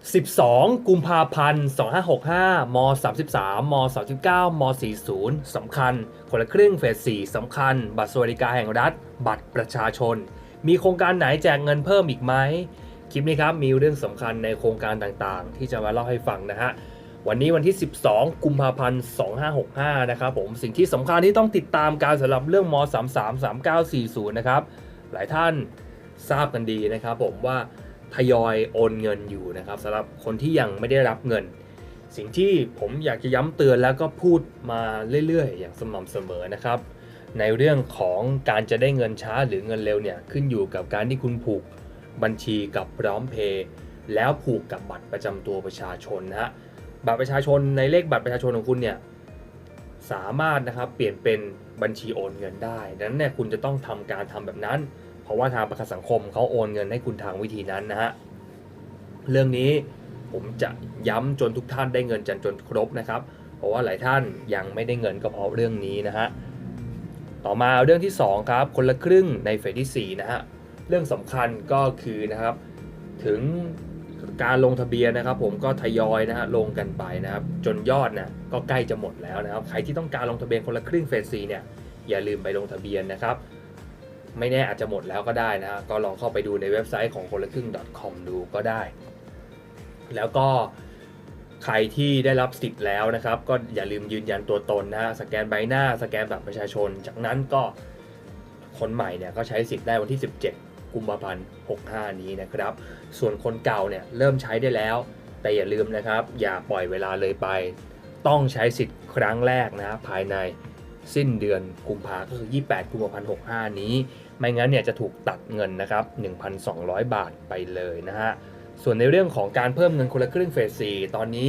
12 กุมภาพันธ์ 2565 ม 33 ม 39 ม 40 สำคัญ คนละครึ่งเฟส 4 สำคัญ บัตรสวัสดิการแห่งรัฐ บัตรประชาชน มีโครงการไหนแจกเงินเพิ่มอีกไหม คลิปนี้ครับ มีเรื่องสำคัญในโครงการต่างๆ ที่จะมาเล่าให้ฟังนะฮะ วันนี้วันที่ 12 กุมภาพันธ์ 2565 นะครับผม สิ่งที่สำคัญที่ต้องติดตามการสำหรับเรื่องม 33 3940 นะครับ หลายท่านทราบกันดีนะครับผมว่า ทยอยโอนเงินอยู่นะครับสำหรับคนที่ยังไม่ได้รับเงิน สิ่งที่ผมอยากจะย้ำเตือนแล้วก็พูดมาเรื่อยๆ อย่างสม่ำเสมอนะครับ ในเรื่องของการจะได้เงินช้าหรือเงินเร็วเนี่ยขึ้นอยู่กับการที่คุณผูกบัญชีกับพร้อมเพย์แล้วผูกกับบัตรประจำตัวประชาชนนะฮะบัตรประชาชนในเลขบัตรประชาชนของคุณเนี่ยสามารถนะครับเปลี่ยนเป็นบัญชีโอนเงินได้ดังนั้นเนี่ยคุณจะต้องทำการทำแบบนั้น ราะว่าทางประกันสังคมเขาโอนเงินให้คุณทางวิธีนั้นนะฮะเรื่องนี้ผมจะย้ำจนทุกท่านได้เงินจนจนครบนะครับ เพราะว่าหลายท่านยังไม่ได้เงินก็เพราะเรื่องนี้นะฮะต่อมาเรื่องที่ 2 ครับ คนละครึ่งในเฟสที่4นะฮะเรื่องสำคัญก็คือนะครับถึงการลงทะเบียนนะครับ ผมก็ทยอยนะฮะลงกันไปนะครับ จนยอดนะก็ใกล้จะหมดแล้วนะครับ ใครที่ต้องการลงทะเบียนคนละครึ่งเฟส4เนี่ยอย่าลืมไปลงทะเบียนนะครับ ไม่แน่อาจจะหมดแล้วก็ได้นะก็ลองเข้าไปดูในเว็บไซต์ของคนละครึ่ง .com ดูก็ได้ แล้วก็ใครที่ได้รับสิทธิ์แล้วนะครับ ก็อย่าลืมยืนยันตัวตนนะฮะสแกนใบหน้า สแกนบัตรประชาชน จากนั้นก็คนใหม่เนี่ยก็ใช้สิทธิ์ได้วันที่ 17 กุมภาพันธ์ 65 นี้นะครับ ส่วนคนเก่าเนี่ยเริ่มใช้ได้แล้ว แต่อย่าลืมนะครับ อย่าปล่อยเวลาเลยไป ต้องใช้สิทธิ์ครั้งแรกนะภายใน สิ้นเดือนกุมภาก็คือ 28 กุมภาพันธ์ 65 นี้ ไม่งั้นเนี่ยจะถูกตัดเงินนะครับ 1,200 บาทไปเลยนะฮะ ส่วนในเรื่องของการเพิ่มเงินคนละครึ่งเฟส 4 ตอนนี้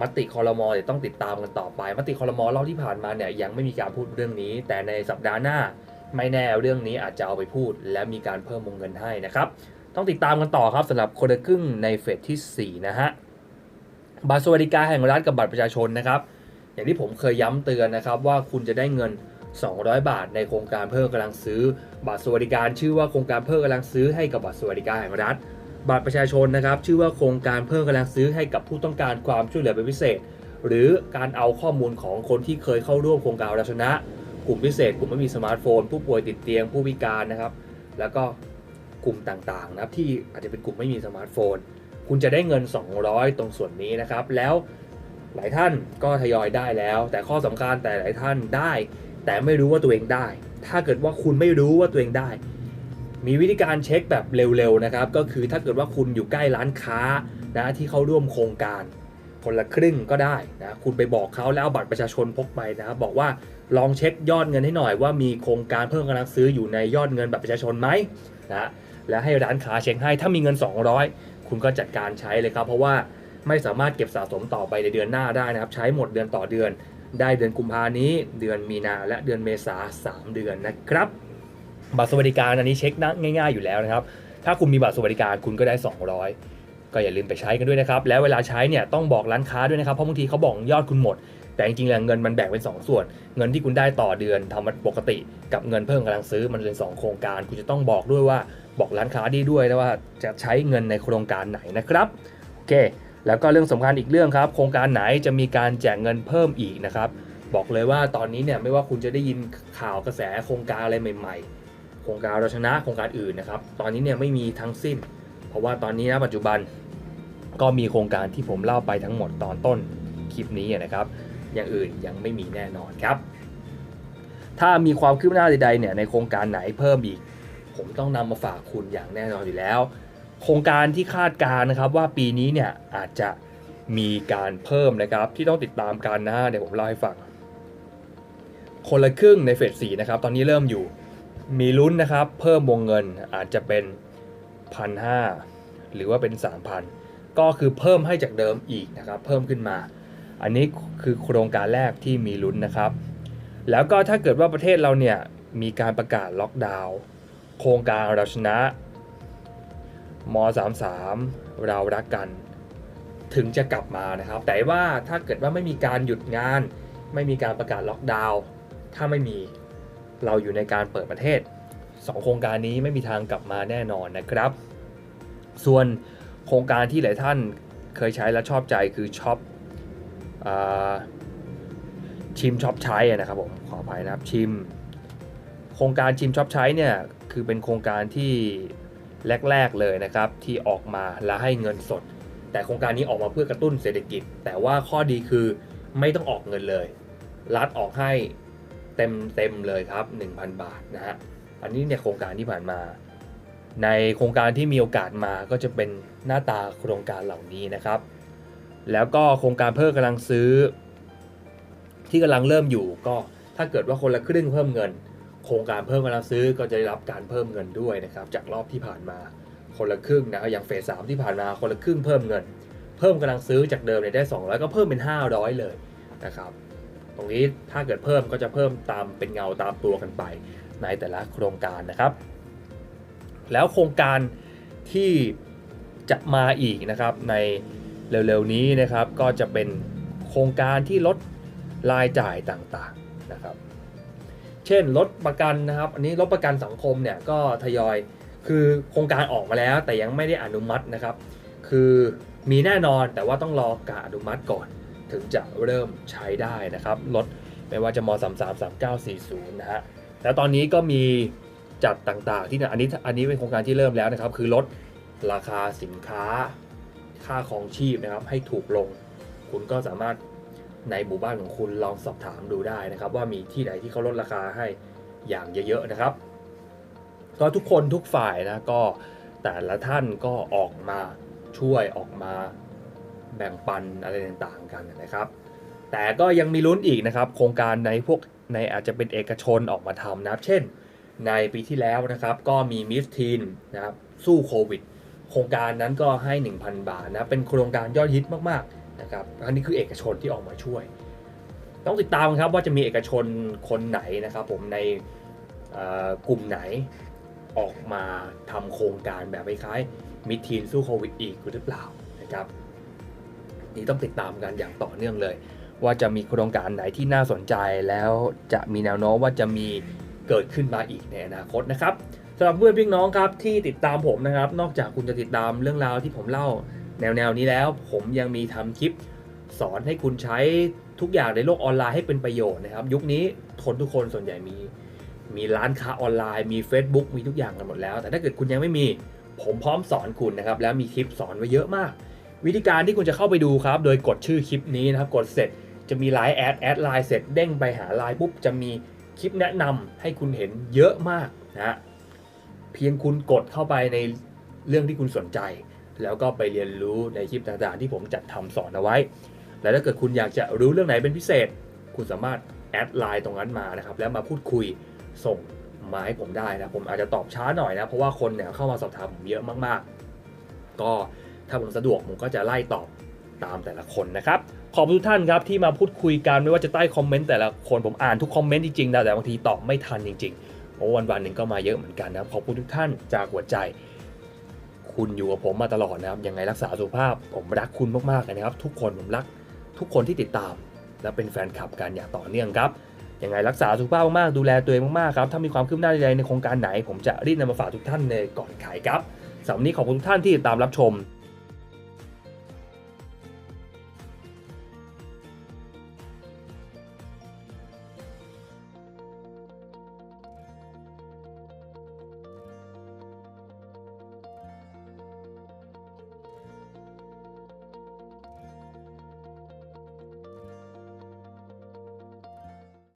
มติคอรมอเดี๋ยวต้องติดตามกันต่อไป มติคอรมอรอบที่ผ่านมาเนี่ยยังไม่มีการพูดเรื่องนี้ แต่ในสัปดาห์หน้าไม่แน่เรื่องนี้อาจจะเอาไปพูด และมีการเพิ่มวงเงินให้นะครับ ต้องติดตามกันต่อครับสำหรับคนละครึ่งในเฟสที่ 4 นะฮะบัตรสวัสดิการแห่งรัฐกับบัตรประชาชนนะครับ อย่างที่ผมเคยย้ำเตือนนะครับว่าคุณจะได้เงิน 200 บาทในโครงการเพิ่มกำลังซื้อ บัตรสวัสดิการ ชื่อว่าโครงการเพิ่มกำลังซื้อให้กับบัตรสวัสดิการแห่งรัฐ บัตรประชาชนนะครับ ชื่อว่าโครงการเพิ่มกำลังซื้อให้กับผู้ต้องการความช่วยเหลือเป็นพิเศษ หรือการเอาข้อมูลของคนที่เคยเข้าร่วมโครงการเราชนะ กลุ่มพิเศษ กลุ่มไม่มีสมาร์ทโฟน ผู้ป่วยติดเตียงผู้พิการนะครับ แล้วก็กลุ่มต่างๆนะครับที่อาจจะเป็นกลุ่มไม่มีสมาร์ทโฟน คุณจะได้เงิน 200 ตรงส่วนนี้นะครับแล้ว หลายท่านก็ทยอยได้แล้ว แต่ข้อสำคัญแต่หลายท่านได้ แต่ไม่รู้ว่าตัวเองได้ ถ้าเกิดว่าคุณไม่รู้ว่าตัวเองได้ มีวิธีการเช็คแบบเร็วๆนะครับ ก็คือถ้าเกิดว่าคุณอยู่ใกล้ร้านค้านะที่เขาร่วมโครงการ คนละครึ่งก็ได้นะคุณไปบอกเขาแล้วเอาบัตรประชาชนพกไปนะครับบอกว่าลองเช็คยอดเงินให้หน่อยว่ามีโครงการเพิ่มกำลังซื้ออยู่ในยอดเงินบัตรประชาชนไหมนะและให้ร้านค้าเช็คให้ถ้ามีเงิน 200 คุณก็จัดการใช้เลยครับ เพราะว่า ไม่สามารถเก็บสะสมต่อไปในเดือนหน้าได้นะครับ ใช้หมดเดือนต่อเดือน ได้เดือนกุมภานี้ เดือนมีนาและเดือนเมษา3เดือนนะครับ บัตรสวัสดิการอันนี้เช็คนะง่าย ๆอยู่แล้วนะครับ ถ้าคุณมีบัตรสวัสดิการคุณก็ได้ 200 ก็อย่าลืมไปใช้กันด้วยนะครับ แล้วเวลาใช้เนี่ยต้องบอกร้านค้าด้วยนะครับ เพราะบางทีเขาบอกยอดคุณหมด แต่จริงๆแล้วเงินมันแบ่งเป็น 2 ส่วน เงินที่คุณได้ต่อเดือนทำปกติ กับเงินเพิ่มกำลังซื้อมันเป็น 2 โครงการ คุณจะต้องบอกด้วยว่าบอกร้านค้าดีด้วยนะว่าจะใช้เงินในโครงการไหนนะครับ โอเค แล้วก็เรื่องสำคัญอีกเรื่องครับ โครงการไหนจะมีการแจกเงินเพิ่มอีกนะครับ บอกเลยว่าตอนนี้เนี่ยไม่ว่าคุณจะได้ยินข่าวกระแสโครงการอะไรใหม่ๆ โครงการเราชนะโครงการอื่นนะครับ ตอนนี้เนี่ยไม่มีทั้งสิ้น เพราะว่าตอนนี้นะปัจจุบันก็มีโครงการที่ผมเล่าไปทั้งหมดตอนต้นคลิปนี้นะครับ อย่างอื่นยังไม่มีแน่นอนครับ ถ้ามีความคืบหน้าใดๆเนี่ยในโครงการไหนเพิ่มอีก ผมต้องนำมาฝากคุณอย่างแน่นอนอยู่แล้ว โครงการที่คาดการนะครับว่าปีนี้เนี่ยอาจจะมีการเพิ่มนะครับที่ต้องติดตามกันนะเดี๋ยวผมเล่าให้ฟัง คนละครึ่งในเฟส4นะครับตอนนี้เริ่มอยู่มีลุ้นนะครับเพิ่มวงเงินอาจจะเป็นพันห้าหรือว่าเป็น 3,000 ก็คือเพิ่มให้จากเดิมอีกนะครับเพิ่มขึ้นมา อันนี้คือโครงการแรกที่มีลุ้นนะครับ แล้วก็ถ้าเกิดว่าประเทศเราเนี่ยมีการประกาศล็อกดาวน์โครงการเราชนะ ม33 เรารักกัน ถึงจะกลับมานะครับ แต่ว่าถ้าเกิดว่าไม่มีการหยุดงาน ไม่มีการประกาศล็อกดาวน์ถ้าไม่มีเราอยู่ในการเปิดประเทศ 2 โครงการนี้ไม่มีทางกลับมาแน่นอนนะครับ ส่วนโครงการที่หลายท่านเคยใช้แล้วชอบใจคือช็อปชิมช็อปใช้นะครับผมขออภัยนะครับชิม โครงการชิมช็อปใช้เนี่ยคือเป็นโครงการที่ แรกๆเลยนะครับที่ออกมาและให้เงินสด แต่โครงการนี้ออกมาเพื่อกระตุ้นเศรษฐกิจ แต่ว่าข้อดีคือไม่ต้องออกเงินเลย รัฐออกให้เต็มเต็มเลยครับ 1,000 บาทนะฮะอันนี้เนี่ยโครงการที่ผ่านมา ในโครงการที่มีโอกาสมาก็จะเป็นหน้าตาโครงการเหล่านี้นะครับ แล้วก็โครงการเพิ่มกำลังซื้อ ที่กำลังเริ่มอยู่ก็ถ้าเกิดว่าคนละครึ่งเพิ่มเงิน โครงการเพิ่มกำลังซื้อก็จะได้รับการเพิ่มเงินด้วยนะครับจากรอบที่ผ่านมาคนละครึ่งนะอย่างเฟสสามที่ผ่านมาคนละครึ่งเพิ่มเงิน เพิ่มกำลังซื้อจากเดิมเนี่ยได้ 200 ก็เพิ่มเป็น 500 เลยนะครับตรงนี้ถ้าเกิดเพิ่มก็จะเพิ่มตามเป็นเงาตามตัวกันไปในแต่ละโครงการนะครับ แล้วโครงการที่จะมาอีกนะครับในเร็วๆนี้นะครับก็จะเป็นโครงการที่ลดรายจ่ายต่างๆนะครับ เช่นลดประกันนะครับ อันนี้ลดประกันสังคมเนี่ยก็ทยอยคือโครงการออกมาแล้วแต่ยังไม่ได้อนุมัตินะครับ คือมีแน่นอนแต่ว่าต้องรอการอนุมัติก่อน ถึงจะเริ่มใช้ได้นะครับลดไม่ว่าจะม 33 39 40 นะฮะแล้วตอนนี้ก็มีจัดต่างๆที่อันนี้อันนี้เป็นโครงการที่เริ่มแล้วนะครับ คือลดราคาสินค้าค่าของชีพนะครับให้ถูกลง คุณก็สามารถ ในหมู่บ้านของคุณลองสอบถามดูได้นะครับ ว่ามีที่ไหนที่เขาลดราคาให้อย่างเยอะๆนะครับ ก็ทุกคนทุกฝ่ายนะก็แต่ละท่านก็ออกมาช่วยออกมาแบ่งปันอะไรต่างๆกันนะครับ แต่ก็ยังมีลุ้นอีกนะครับ โครงการในพวกในอาจจะเป็นเอกชนออกมาทำนะครับ เช่น ในปีที่แล้วนะครับ ก็มีมิสทีนนะครับสู้โควิด โครงการนั้นก็ให้ 1,000 บาทนะเป็นโครงการยอดฮิตมากๆ นะครับอันนี้คือเอกชนที่ออกมาช่วย ต้องติดตามครับว่าจะมีเอกชนคนไหนนะครับผมในกลุ่มไหนออกมาทำโครงการแบบคล้ายๆมิทีนสู้โควิดอีกหรือเปล่านะครับนี่ต้องติดตามกันอย่างต่อเนื่องเลย ว่าจะมีโครงการไหนที่น่าสนใจแล้วจะมีแนวโน้มว่าจะมีเกิดขึ้นมาอีกในอนาคตนะครับสำหรับเพื่อนพี่น้องครับที่ติดตามผมนะครับ นอกจากคุณจะติดตามเรื่องราวที่ผมเล่า แนวแนวๆนี้แล้ว ผมยังมีทำคลิปสอนให้คุณใช้ทุกอย่างในโลกออนไลน์ให้เป็นประโยชน์นะครับ ยุคนี้คนทุกคนส่วนใหญ่มี มีร้านค้าออนไลน์ มี Facebook มีทุกอย่างกันหมดแล้ว แต่ถ้าเกิดคุณยังไม่มี ผมพร้อมสอนคุณนะครับ แล้วมีคลิปสอนไว้เยอะมาก วิธีการที่คุณจะเข้าไปดูครับ โดยกดชื่อคลิปนี้นะครับ กดเสร็จจะมีไลน์แอดแอดไลน์เสร็จเด้งไปหาไลน์ปุ๊บจะมีคลิปแนะนำให้คุณเห็นเยอะมากนะเพียงคุณกดเข้าไปในเรื่องที่คุณสนใจ แล้วก็ไปเรียนรู้ในคลิปต่างๆ ที่ผมจัดทำสอนเอาไว้ และถ้าเกิดคุณอยากจะรู้เรื่องไหนเป็นพิเศษ คุณสามารถแอดไลน์ตรงนั้นมานะครับแล้วมาพูดคุยส่งมาให้ผมได้นะผมอาจจะตอบช้าหน่อยนะเพราะว่าคนเนี่ยเข้ามาสอบถามผมเยอะมากๆ ก็ถ้าผมสะดวกผมก็จะไล่ตอบตามแต่ละคนนะครับขอบคุณทุกท่านครับที่มาพูดคุยกันไม่ว่าจะใต้คอมเมนต์แต่ละคนผมอ่านทุกคอมเมนต์จริงๆนะแต่บางทีตอบไม่ทันจริงๆเพราะวันวันๆหนึ่งก็มาเยอะเหมือนกันนะขอบคุณทุกท่านจากหัวใจ คุณอยู่กับผมมาตลอดนะครับยังไงรักษาสุขภาพ ผมรักคุณมากๆนะครับ ทุกคนผมรักทุกคนที่ติดตาม และเป็นแฟนคลับกันอย่างต่อเนื่องครับยังไงรักษาสุขภาพมากๆดูแลตัวเองมากๆครับถ้ามีความคืบหน้าใดๆในโครงการไหน ผมจะรีบนำมาฝากทุกท่านในก่อนขายครับสำหรับวันนี้ขอบคุณทุกท่านที่ติดตามรับชม